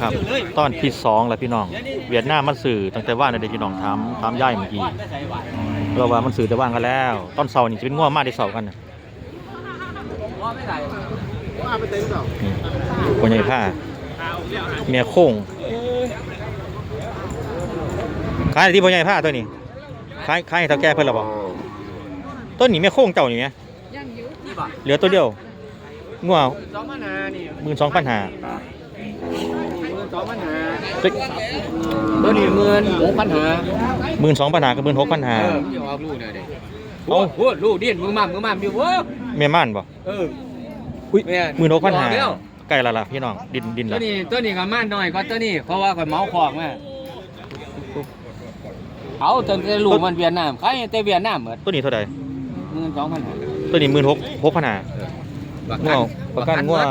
ครับตอนที่สองแล้วพี่น้อง เวียดนามมันสื่อตั้งแต่ว่านในเด็กพี่น้องถามถามย่ายเมื่อกี้เราว่ามันสื่อแต่ว่านกันแล้ว ตอนเสาร์นี่จะเป็นง่วงมากที่เสาร์กันน่ะนี่คนใหญ่ผ้าเมียโค้งขายที่พ่อใหญ่ผ้าตัวนี้ขายขายให้เท่าแก่เพิ่นหรอบ่ต้นนี้เมียโค้งเจ้านี่ไหมเหลือตัวเดียวง่วงสองพันหานี่หมื่นสองพันห้า สองพันหาตัวนี้หมื่นหกพันหาหมื่นสองพันห้ากับหมื่นหกพันห้าเออมึงจะออกลูกเนี่ยเด็กเอ้าโอ้โหลูกดิ้นมึงมั่มมึงมั่มดิเว้ยเมียม่านบ่เอออุ้ยแม่หมื่นหกพันห้าบอกแล้วใกล้และล่ะพี่น้องดินดินตัวละนี้ตัวนี้ก็ม่านน้อยกว่าตัวนี้เพราะว่าข่อยเมาของมาเอาจนแต่ลูกมันเวียดนามใครแต่เวียดนามเหมือนตัวนี้เท่าไหร่หมื่นสองพันหาตัวนี้หมื่นหกหกพันห้าง่วงประกันง่วง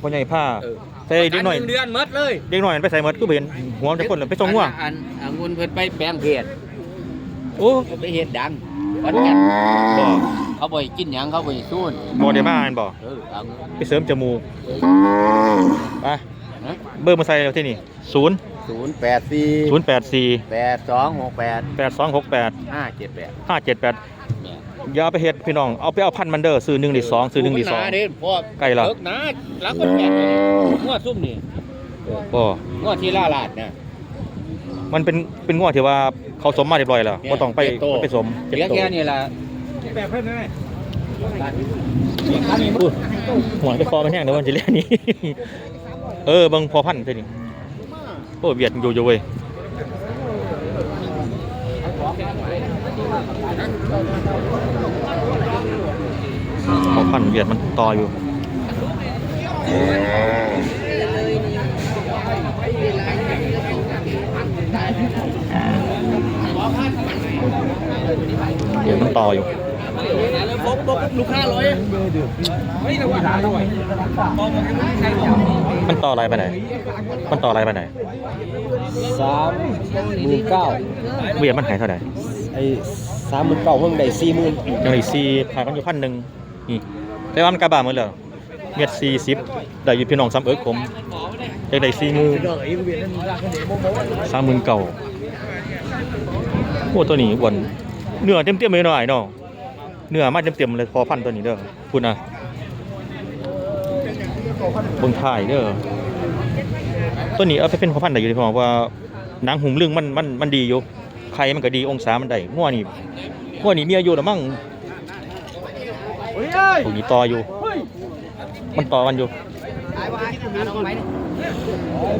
พ่อใหญ่ผ้าเออ ใส่เด็กหน่อยประกัเดือนหมดเลยเด็กหน่อยมันไปใส่หมดก็เห็นหัวมันจะคนเลยไปส่งง่วงอันอันองุ่นเพิ่นไปแปลงเพจโอ้ไปเฮ็ดดังวันแก่นบ่เขาบ่ให้กินหยังเขาบ่ให้ซูนบ่ได้มาอันบ่เออเอาเงินไปเสริมจมูกไปนะเบอร์มาใส่แล้วที่นี่ศูนย์ศูนย์แปดสี่ศูนย์แปดสี่แปดสองหกแปดแปดสองหกแปดห้าเจ็ดแปดห้าเจ็ดแปด อย่าเอาไปเฮ็ดพี่น้อง เอาไปเอาพันมันเด้อซื้อหนึ่งดีสองซื้อหนึ่งดีสอง เด้พ่อไกลละเลิกนะรักคนแก่เลยงัวซุ่มนี่บ่งัวที่ล่าลาดนะมันเป็นเป็นง่วงที่ว่าเขาสมมาเรียบร้อยแล้วบ่ต้องไปเจ็ดโตไปสมเหลือแค่นี้ล่ะอู้หัวไปคอมันแห้งเดี๋ยวมันจะเล่นนี่เออเบิ่งพอพันธุ์เท่านี้โอ้เวียดอยู่อยู่เว้ย พอพันธุ์เวียดมันต่ออยู่เวียดมันต่ออยู่ลูกค้าร้อยไม่ระวังร้อยมันต่ออะไรไปไหน มันต่ออะไรไปไหนสามหมื่นเก้าเวียดมันหายเท่าไหร่ไอ้ สามหมื่นเก้าเพิ่งได้สี่หมื่นยังอีกสี่ขายกันอยู่พันหนึ่งนี่แต่ว่ามันกระบาหมดเลยเม็ดสี่สิบได้อยู่พี่น้องซ้ำเอิกผมได้ได้สี่หมื่นสามหมื่นเก่าโอ้ตัวนี้อ้วนเนื้อเต็มเต็มเลยหน่อยเนาะเนื้อมาเต็มเต็มเลยพอพันตัวนี้เด้อพูดนะบิ่งถ่ายเด้อตัวนี้เอาไปเป็นพอพันได้อยู่ที่ผมว่าหนังหุ่มเรื่องมันมันมันดีอยู่ ข่มันก็ดีองศามันได้งัวนี่งัวนี่มีอายุแล้วมั้งพวกนี้ต่ออยู่ มันต่อกันอยู่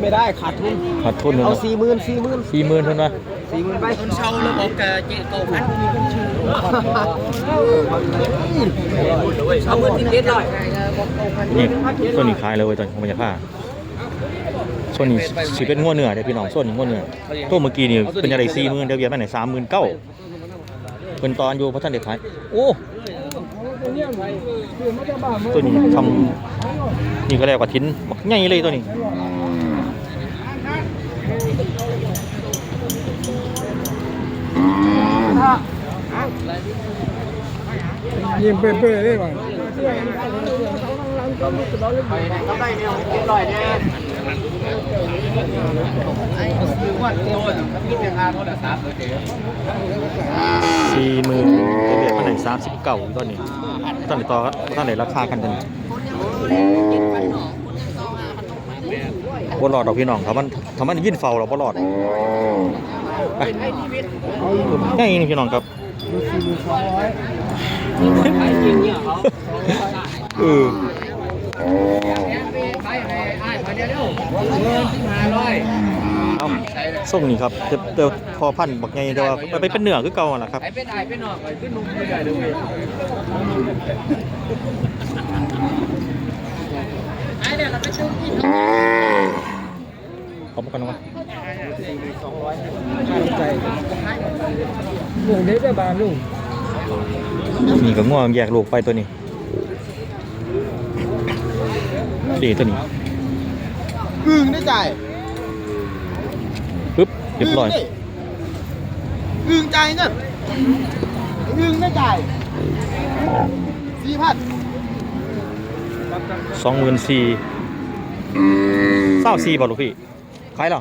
ไม่ได้ขาดทุนขาดทุนเอาสี่หมื่นสี่หมื่นสี่หมื่นเท่านั้นสี่หมื่นไปคนเช่าระบบกะเจ๊เก้าพันเอาเงินที่เด็ดร้อยนี่ส่วนนี้ขายเลยเว้ยตอนนี้ผมจะผ้า ส่วนนี้สิเป็นง้วเนื้อเดี๋ยวพี่น้องส่วนนี้ง้วเนื้อตัวเมื่อกี้นี่เป็นอะไรสี่หมื่นเดี๋ยวเบียร์มาไหนสามหมื่นเก้าเป็นตอนอยู่เพราะท่านเด็กขายโอ้ตัวนี้ทำนี่ก็แล้วกว่าทิ้นบักใหญ่เลยตัวนี้ยิ้มเปื่อยๆเลยว่ะ กำไรเนี่เด็ดร้อยเนี่ยคือว่าโตนคิดราคาโทรศัพท์เลยเจ๊สี่หมื่นเดี๋ยวเบียร์มาไหนสามสิบเก้าตัวนี้ท่านเด็กต่อครับท่านเด็กราคากันกันบ่หลอดดอกพี่น้องถ้ามันถ้ามันยินเฝ้าเราบ่หลอดไปง่ายนี่พี่น้องครับเออ เอ้าส่งนี่ครับเดี๋ยวเดี๋ยวพอพันธุ์บักไงแต่ว่าไปเป็นเหนือคือเก่าล่ะครับไปเป็นไอ้ายเป็นนองไปขึ้นนุ่มไม่ได้เลยไอ้เนี่ยวเราไปซื้อที่ขอบคุณครับใจลุงเด็กได้บานลุงนี่ก็ง่วงแยกลูกไปตัวนี้ดีตัวนี้ อึ้งได้ใจปึ๊บเรียบร้อยอึ้งใจเงินอึ้งได้ใจสี่พันสองหมื่นสี่เศร้าซีบ่ลูกพี่ขายเหรอ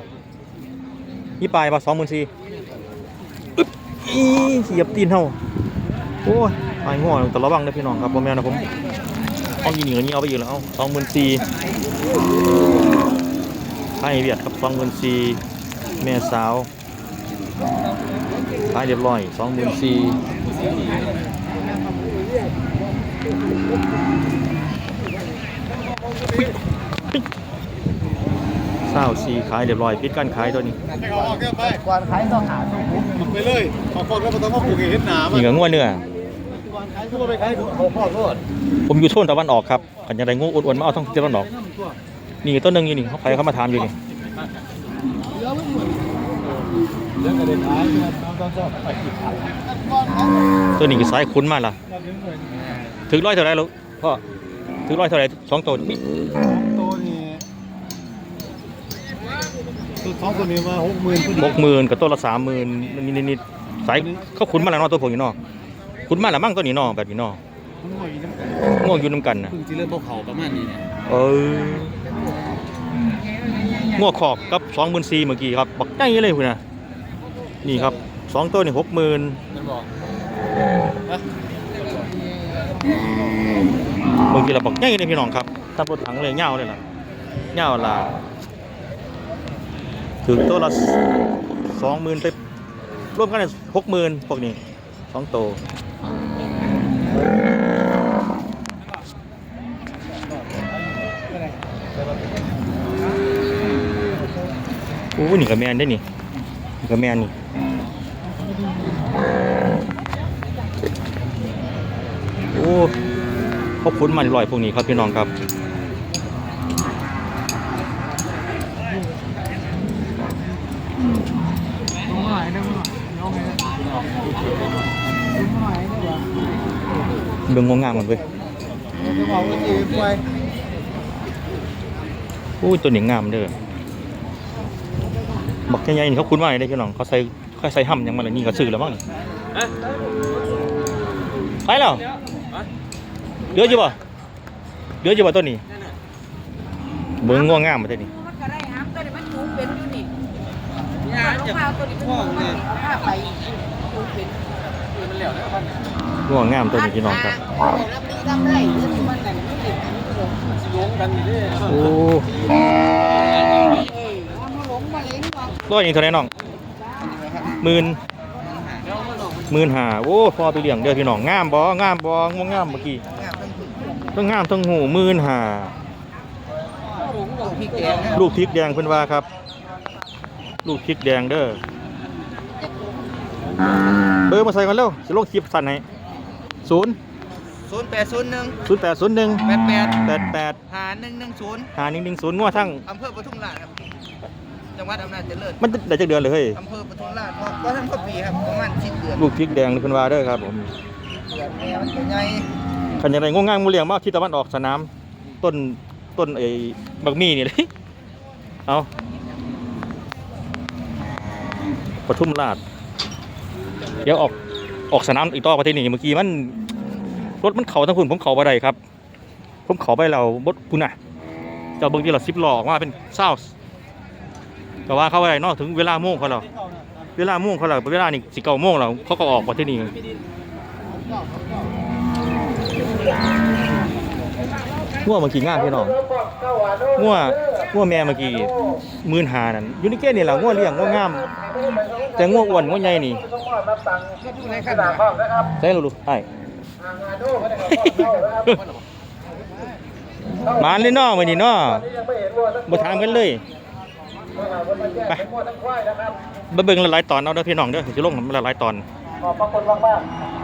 นี่ปลายป่ะสองหมื่นสี่อึ๊บอีเหยียบตีนเฮาโอ้ยไอ้ง่วงแต่ระวังนะพี่น้องครับผมแม่นนะผมเอายีหนีเอานี้เอาไปอีกแล้วเอาสองหมื่นสี่ ให้เวียดครับสองหมื่นสี่แม่สาวขายเรียบร้อยสองหมื่นสี่เศร้าสี่ขายเรียบร้อยปิดการขายตัวนี้ก่อนขายต้องหาสูงไปเลยขอคนก็มาต้องมาปลูกเห็ดหนามันี่ก็ง่วเนื้อขายทั่วไปขายถูกโอ้พ่อโทษผมอยู่โซนตะวันออกครับกันยังไงงูอ้วนๆมาเอาทั้งตะวันออก นี่ต้นหนึงอยู่นี่เขาไปเขามาถามอยู่นี่เรื่องกระเด็นขายน้องต้องชอบไปกินขายตัวนี้ก็สายคุ้นมากล่ะถึงร้อยเท่าไรลูกพ่อถึงร้อยเท่าไรสองตัวนี่ตัวนี้ตัวท้องตัวนี้มาหกหมื่นหกหมื่นกับตัวละสามหมื่นนี่นี่นี่สายเขาคุ้นมาแล้วเนาะตัวผมอยู่เนอกคุ้นมาแล้วมั่งตัวนี้เนอแบบนี้เนอมันหน่อยน้ำง่วงอยู่น้ำกันนะพึ่งที่เริ่มพวกเขาประมาณนี้เนี่ยเออ ง่วงขอบกับสองหมื่นสี่เมื่อกี้ครับบักใหญ่เลยคุณนะนี่ครับสองตัวนี่หกหมื่นเมื่อกี้เราบอกใหญ่เลยพี่น้องครับถ้าพูถังเลยเงาเลยล่ะเงาละถึงตัวละสองหมื่นไปรวมกันหกหมื่นพวกนี้สองตัว อ้นี่กับแมนได้นี่นี่กับแมนนี่โอ้เขาคุ้นมาเรียบร้อยพวกนี้ครับพี่น้องครับเบิ่งงงงามมันเว้ยอู้ตัวนี้งามเด้อ บักใหญ่ๆนี่เขาคุ้นมากเลยเด้อพี่น้องเขาใส่เขาใส่ห่ำยังมาเลยนี่ก็ซื้อแล้วมั้งไปแล้วเหลืออยู่บ่เหลืออยู่บ่ตัวนี้เบิ่งงวงงามมาตัวนี้มันก็ได้หามตัวนี้มันจูงเป็นอยู่นี่ยาจะพาตัวนี้มันจูงมันพาไปจูงเป็นงวงงามตัวนี้พี่น้องครับแล้วมีทำไรเรื่องที่มันแต่งไม่เด็กมันก็หลงลงกันอยู่ดิโอ้ เออมันหลงมาเองว่าร้อยนี้เท่าไหร่น้องหมื่นหมื่นห้าโอ้พอไปเลี้ยงเด้อพี่น้องงามบ่งามบ่งวงงามเมื่อกี้ทั้งงามทั้งหูหมื่นห้าหลงหลงพี่แกงลูกพริกแดงเพิ่นว่าครับ ลูกพริกแดงเด้อเบอร์มาใส่กันเร็วสิลงคลิปสั่นให้ศูนย์ศูนย์แปดศูนย์หนึ่งศูนย์แปดศูนย์หนึ่งแปดแปดแปดแปดหาหนึ่งหนึ่งศูนย์หาหนึ่งหนึ่งศูนย์งัวทั้งอำเภอปทุมราชครับ จังหวัดอำนาจเจริญมันได้จักเดือนเลยเฮ้ยอำเภอปทุมราชก็ทั้งปีครับประมาณสิบเดือนลูกพริกแดงนี่เพิ่นว่าเด้อครับผมเดือนแม่มันจะใหญ่คันอย่างไรงงงางมูเลี้ยงมาที่ตะวันออกสนาม ต้นต้นไอ้บักมี่นี่เลย เอาปทุมราชเดี๋ยวออกออกสนามอีกต่อประเทศนี้เมื่อกี้มันรถมันเขาทั้งคุณผมเขาไปได้ครับ ผมเขาไปแล้วบดคุณน่ะเจ้าเบิ่งที่เราซิปหลอออกมาเป็นเศร้า แต่ว่าเข้าไปได้เนอกถึงเวลาโมงเขาเราเวลาโมงเขาเราเวลานี่สิเก้าโมงแล้วเขาก็ออกประเทศนี้ง่วงเมื่อกี้ง่ามพี่น้องง่วงง่วงแม่เมื่อกี้มื่นหานั่นยูนิเกตนี่แหละง่วงเลี้ยงง่วงงาม แต่ง่วงอ้วนง่วงใหญ่นี่ใช่หรือลูกใช่มาเลยเนาะมื้อนี้นาะบ่ถามกันเลย ไปไปเบิ่งหลายๆตอนเอาเด้อพี่น้องเด้อจะลงมันหลายๆตอนขอบพระคุณมากๆ